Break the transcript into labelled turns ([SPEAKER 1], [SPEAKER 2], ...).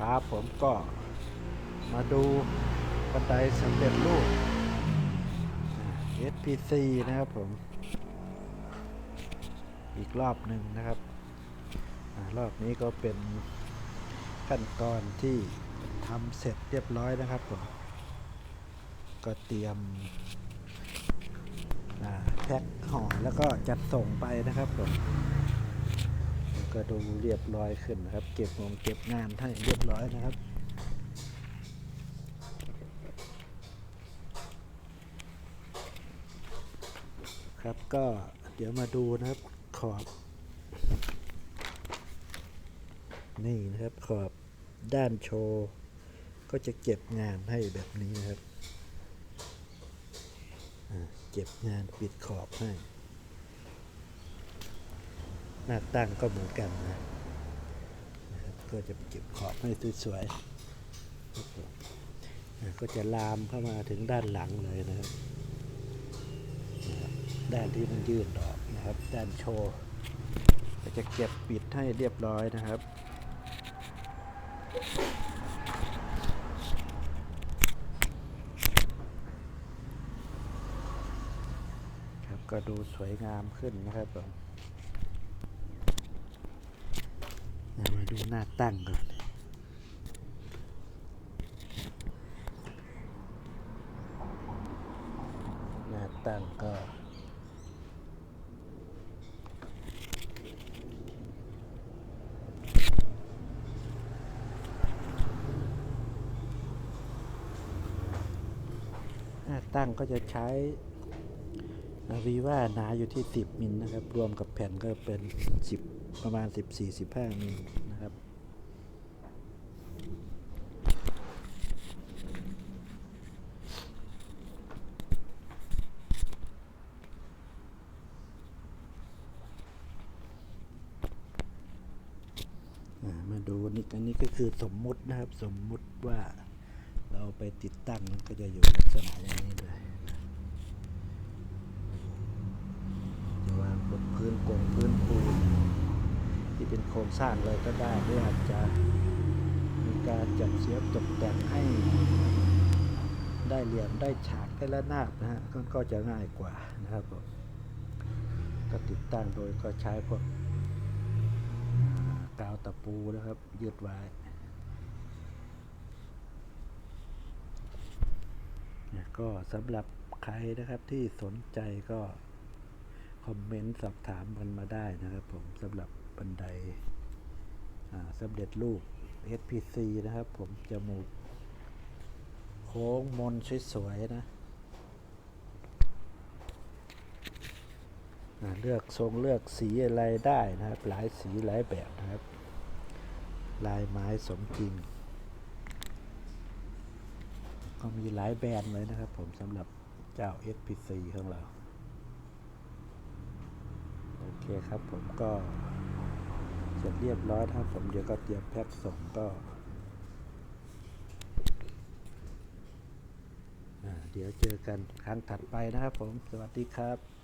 [SPEAKER 1] ครับ ผมก็มาดูบันไดสำเร็จรูป SPC นะครับผม อีกรอบหนึ่งนะครับอรอบนี้ก็เป็นขั้นตอนที่ทำเสร็จเรียบร้อยนะครับผม ก็เตรียมแพ็คห่อแล้วก็จัดส่งไปนะครับผม ก็ดูเรียบร้อยขึ้นนะครับ เก็บงงเก็บงานให้เรียบร้อยนะครับครับก็เดี๋ยวมาดูนะครับขอบ นี่นะครับขอบด้านโชว์ ก็จะเก็บงานให้แบบนี้นะครับเก็บงานปิดขอบให้ หน้าตั้งก็เหมือนกันนะนะครับก็จะเก็บขอบให้สวยๆก็จะลามเข้ามาถึงด้านหลังเลยนะครับนะครับ ด้านที่มันยื่นออกนะครับ ด้านโชว์ก็จะเก็บปิดให้เรียบร้อยนะครับครับก็ดูสวยงามขึ้นนะครับผมเอามา ดูหน้าตั้งก่อนหน้าตั้งก็หน้าตั้งก็จะใช้วีว่าหนาอยู่ที่ 10 มิลนะครับ รวมกับแผ่นก็เป็น 10 ประมาณ 14-15 มิลนะครับ อ่า อันนี้ก็คือสมมุตินะครับ สมมุติว่าเราไปติดตั้งมันก็จะอยู่ลักษณะอย่างนี้เลยจะวางบนพื้นกงพื้นปูนที่เป็นโครงสร้างเลยก็ได้หรืออาจจะมีการจัดเสียบตกแต่งให้ได้เหลี่ยมได้ฉากได้ระนาบนะฮะก็ก็จะง่ายกว่านะครับผมก็ติดตั้งโดยก็ใช้พวก กาวตะปูนะครับ ยืดไว้เนี่ยก็สำหรับใครนะครับที่สนใจก็ คอมเมนต์สอบถามกันมาได้นะครับผมสำหรับบันไดสำเร็จรูป SPC นะครับ ผมจมูกโค้งมนสวยๆนะ อ่าเลือกทรงเลือกสีอะไรได้นะครับ หลายสีหลายแบบนะครับ ลายไม้สมจริง ก็มีหลายแบรนด์เลยนะครับผมสำหรับเจ้า SPC ของเรา โอเคครับผมก็เสร็จเรียบร้อยนะครับผมเดี๋ยวก็เตรียมแพ็คส่งก็เดี๋ยวเจอกันครั้งถัดไปนะครับผม สวัสดีครับ